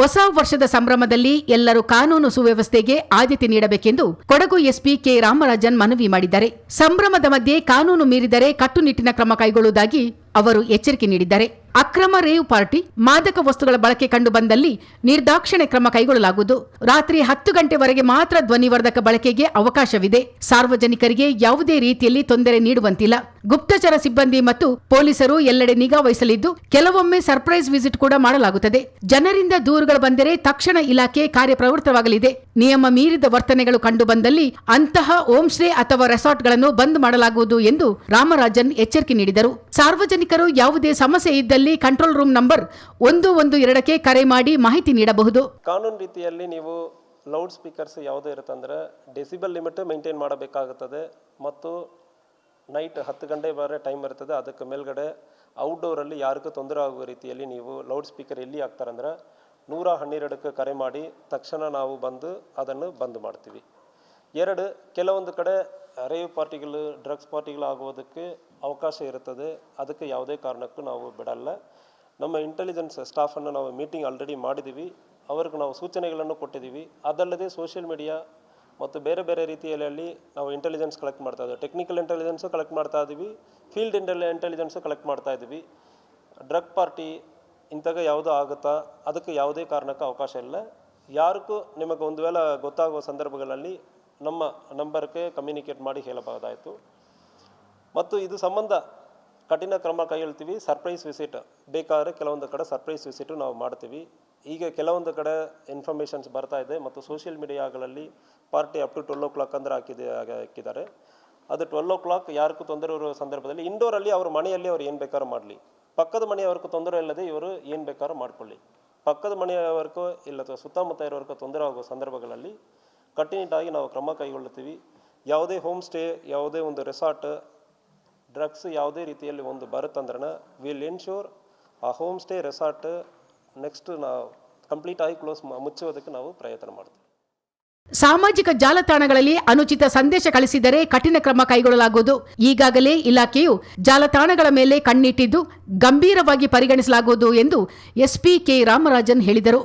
ಹೊಸ ವರ್ಷದ ಸಂಭ್ರಮದಲ್ಲಿ ಎಲ್ಲರೂ ಕಾನೂನು ಸುವ್ಯವಸ್ಥೆಗೆ ಆದ್ಯತೆ ನೀಡಬೇಕೆಂದು ಕೊಡಗು ಎಸ್ಪಿ ಕೆ ರಾಮರಾಜನ್ ಮನವಿ ಮಾಡಿದ್ದಾರೆ. ಸಂಭ್ರಮದ ಮಧ್ಯೆ ಕಾನೂನು ಮೀರಿದರೆ ಕಟ್ಟುನಿಟ್ಟಿನ ಕ್ರಮ ಕೈಗೊಳ್ಳುವುದಾಗಿ ಅವರು ಎಚ್ಚರಿಕೆ ನೀಡಿದ್ದಾರೆ. ಅಕ್ರಮ ರೇವ್ ಪಾರ್ಟಿ, ಮಾದಕ ವಸ್ತುಗಳ ಬಳಕೆ ಕಂಡು ಬಂದಲ್ಲಿ ನಿರ್ದಾಕ್ಷಿಣ್ಯ ಕ್ರಮ ಕೈಗೊಳ್ಳಲಾಗುವುದು. ರಾತ್ರಿ ಹತ್ತು ಗಂಟೆವರೆಗೆ ಮಾತ್ರ ಧ್ವನಿವರ್ಧಕ ಬಳಕೆಗೆ ಅವಕಾಶವಿದೆ. ಸಾರ್ವಜನಿಕರಿಗೆ ಯಾವುದೇ ರೀತಿಯಲ್ಲಿ ತೊಂದರೆ ನೀಡುವಂತಿಲ್ಲ. ಗುಪ್ತಚರ ಸಿಬ್ಬಂದಿ ಮತ್ತು ಪೊಲೀಸರು ಎಲ್ಲೆಡೆ ನಿಗಾ ವಹಿಸಲಿದ್ದು, ಕೆಲವೊಮ್ಮೆ ಸರ್ಪ್ರೈಸ್ ವಿಸಿಟ್ ಕೂಡ ಮಾಡಲಾಗುತ್ತದೆ. ಜನರಿಂದ ದೂರುಗಳು ಬಂದರೆ ತಕ್ಷಣ ಇಲಾಖೆ ಕಾರ್ಯಪ್ರವೃತ್ತವಾಗಲಿದೆ. ನಿಯಮ ಮೀರಿದ ವರ್ತನೆಗಳು ಕಂಡು ಬಂದಲ್ಲಿ ಅಂತಹ ಹೋಮ್ ಸ್ಟೇ ಅಥವಾ ರೆಸಾರ್ಟ್ಗಳನ್ನು ಬಂದ್ ಮಾಡಲಾಗುವುದು ಎಂದು ರಾಮರಾಜನ್ ಎಚ್ಚರಿಕೆ ನೀಡಿದರು. ಸಾರ್ವಜನಿಕರು ಯಾವುದೇ ಸಮಸ್ಯೆ ಇದ್ದಲ್ಲಿ ಕಂಟ್ರೋಲ್ ರೂಮ್ ನಂಬರ್ ಒಂದು ಒಂದು ಎರಡಕ್ಕೆ ಕರೆ ಮಾಡಿ ಮಾಹಿತಿ ನೀಡಬಹುದು. ಕಾನೂನು ರೀತಿಯಲ್ಲಿ ನೀವು ಲೌಡ್ ಸ್ಪೀಕರ್ಸ್ ಯಾವುದೇ ಇರುತ್ತೆ ಅಂದರೆ ಡೆಸಿಬಲ್ ಲಿಮಿಟ್ ಮೇಂಟೈನ್ ಮಾಡಬೇಕಾಗುತ್ತದೆ ಮತ್ತು ನೈಟ್ ಹತ್ತು ಗಂಟೆ ಬರೋ ಟೈಮ್ ಇರ್ತದೆ, ಅದಕ್ಕೆ ಮೇಲ್ಗಡೆ ಔಟ್ಡೋರಲ್ಲಿ ಯಾರಿಗೂ ತೊಂದರೆ ಆಗುವ ರೀತಿಯಲ್ಲಿ ನೀವು ಲೌಡ್ ಸ್ಪೀಕರ್ ಎಲ್ಲಿ ಹಾಕ್ತಾರಂದ್ರೆ ನೂರ ಹನ್ನೆರಡಕ್ಕೆ ಕರೆ ಮಾಡಿ ತಕ್ಷಣ ನಾವು ಬಂದು ಅದನ್ನು ಬಂದ್ ಮಾಡ್ತೀವಿ. ಎರಡು, ಕೆಲವೊಂದು ಕಡೆ ರೇವ್ ಪಾರ್ಟಿಗಳು ಡ್ರಗ್ಸ್ ಪಾರ್ಟಿಗಳು ಆಗುವುದಕ್ಕೆ ಅವಕಾಶ ಇರುತ್ತದೆ. ಅದಕ್ಕೆ ಯಾವುದೇ ಕಾರಣಕ್ಕೂ ನಾವು ಬಿಡಲ್ಲ. ನಮ್ಮ ಇಂಟೆಲಿಜೆನ್ಸ್ ಸ್ಟಾಫನ್ನು ನಾವು ಮೀಟಿಂಗ್ ಆಲ್ರೆಡಿ ಮಾಡಿದ್ದೀವಿ ಅವ್ರಿಗೆ ನಾವು ಸೂಚನೆಗಳನ್ನು ಕೊಟ್ಟಿದ್ದೀವಿ ಅದಲ್ಲದೆ ಸೋಷಿಯಲ್ ಮೀಡಿಯಾ ಮತ್ತು ಬೇರೆ ಬೇರೆ ರೀತಿಯಲ್ಲಿ ನಾವು ಇಂಟೆಲಿಜೆನ್ಸ್ ಕಲೆಕ್ಟ್ ಮಾಡ್ತಾ ಇದ್ದೀವಿ ಟೆಕ್ನಿಕಲ್ ಇಂಟೆಲಿಜೆನ್ಸು ಕಲೆಕ್ಟ್ ಮಾಡ್ತಾ ಇದ್ದೀವಿ ಫೀಲ್ಡ್ ಇಂಟೆಲಿ ಇಂಟೆಲಿಜೆನ್ಸು ಕಲೆಕ್ಟ್ ಮಾಡ್ತಾ ಇದ್ದೀವಿ ಡ್ರಗ್ ಪಾರ್ಟಿ ಇಂಥಾಗ ಯಾವುದೋ ಆಗುತ್ತಾ? ಅದಕ್ಕೆ ಯಾವುದೇ ಕಾರಣಕ್ಕೆ ಅವಕಾಶ ಇಲ್ಲ. ಯಾರಿಗೂ ನಿಮಗೆ ಒಂದು ವೇಳೆ ಗೊತ್ತಾಗುವ ಸಂದರ್ಭಗಳಲ್ಲಿ ನಮ್ಮ ನಂಬರ್ಗೆ ಕಮ್ಯುನಿಕೇಟ್ ಮಾಡಿ ಹೇಳಬಹುದಾಯಿತು. ಮತ್ತು ಇದು ಸಂಬಂಧ ಕಠಿಣ ಕ್ರಮ ಕೈಗೊಳ್ತೀವಿ. ಸರ್ಪ್ರೈಸ್ ವಿಸಿಟ್ ಬೇಕಾದರೆ ಕೆಲವೊಂದು ಕಡೆ ಸರ್ಪ್ರೈಸ್ ವಿಸಿಟು ನಾವು ಮಾಡ್ತೀವಿ. ಈಗ ಕೆಲವೊಂದು ಕಡೆ ಇನ್ಫಾರ್ಮೇಷನ್ಸ್ ಬರ್ತಾ ಇದೆ ಮತ್ತು social ಮೀಡಿಯಾಗಳಲ್ಲಿ party up to twelve o'clock ಅಂದ್ರೆ ಹಾಕಿದೆ ಹಾಕಿದ್ದಾರೆ. ಅದು ಟ್ವೆಲ್ ಓ ಕ್ಲಾಕ್ ಯಾರಿಗೂ ತೊಂದರೆ ಇರುವ ಸಂದರ್ಭದಲ್ಲಿ ಇಂಡೋರಲ್ಲಿ ಅವ್ರ ಮನೆಯಲ್ಲಿ ಅವ್ರು ಏನು ಬೇಕಾದ್ರೂ ಮಾಡಲಿ. ಪಕ್ಕದ ಮನೆಯವರೆಗೂ ತೊಂದರೆ ಇಲ್ಲದೆ ಇವರು ಏನು ಬೇಕಾದ್ರೂ ಮಾಡ್ಕೊಳ್ಳಿ. ಪಕ್ಕದ ಮನೆಯವರೆಗೂ ಇಲ್ಲ ಅಥವಾ ಸುತ್ತಮುತ್ತ ಇರೋರ್ಗೂ ತೊಂದರೆ ಆಗುವ ಸಂದರ್ಭಗಳಲ್ಲಿ ಕಟ್ಟುನಿಟ್ಟಾಗಿ ನಾವು ಕ್ರಮ ಕೈಗೊಳ್ಳುತ್ತೀವಿ. ಯಾವುದೇ ಹೋಮ್ ಸ್ಟೇ ಯಾವುದೇ ಒಂದು ರೆಸಾರ್ಟ್ ಡ್ರಗ್ಸ್ ಯಾವುದೇ ರೀತಿಯಲ್ಲಿ ಒಂದು ಬರುತ್ತಂದ್ರೆ ವಿಲ್ ಎನ್ಶೂರ್ ಆ ಹೋಮ್ ಸ್ಟೇ ರೆಸಾರ್ಟ್ ನೆಕ್ಸ್ಟ್ ನಾವು ಕಂಪ್ಲೀಟ್ ಆಗಿ ಕ್ಲೋಸ್ ಮುಚ್ಚುವುದಕ್ಕೆ ನಾವು ಪ್ರಯತ್ನ ಮಾಡ್ತೀವಿ. ಸಾಮಾಜಿಕ ಜಾಲತಾಣಗಳಲ್ಲಿ ಅನುಚಿತ ಸಂದೇಶ ಕಳಿಸಿದರೆ ಕಠಿಣ ಕ್ರಮ ಕೈಗೊಳ್ಳಲಾಗುವುದು. ಈಗಾಗಲೇ ಇಲಾಖೆಯು ಜಾಲತಾಣಗಳ ಮೇಲೆ ಕಣ್ಣಿಟ್ಟಿದ್ದು ಗಂಭೀರವಾಗಿ ಪರಿಗಣಿಸಲಾಗುವುದು ಎಂದು ಎಸ್ಪಿ ಕೆ ರಾಮರಾಜನ್ ಹೇಳಿದರು.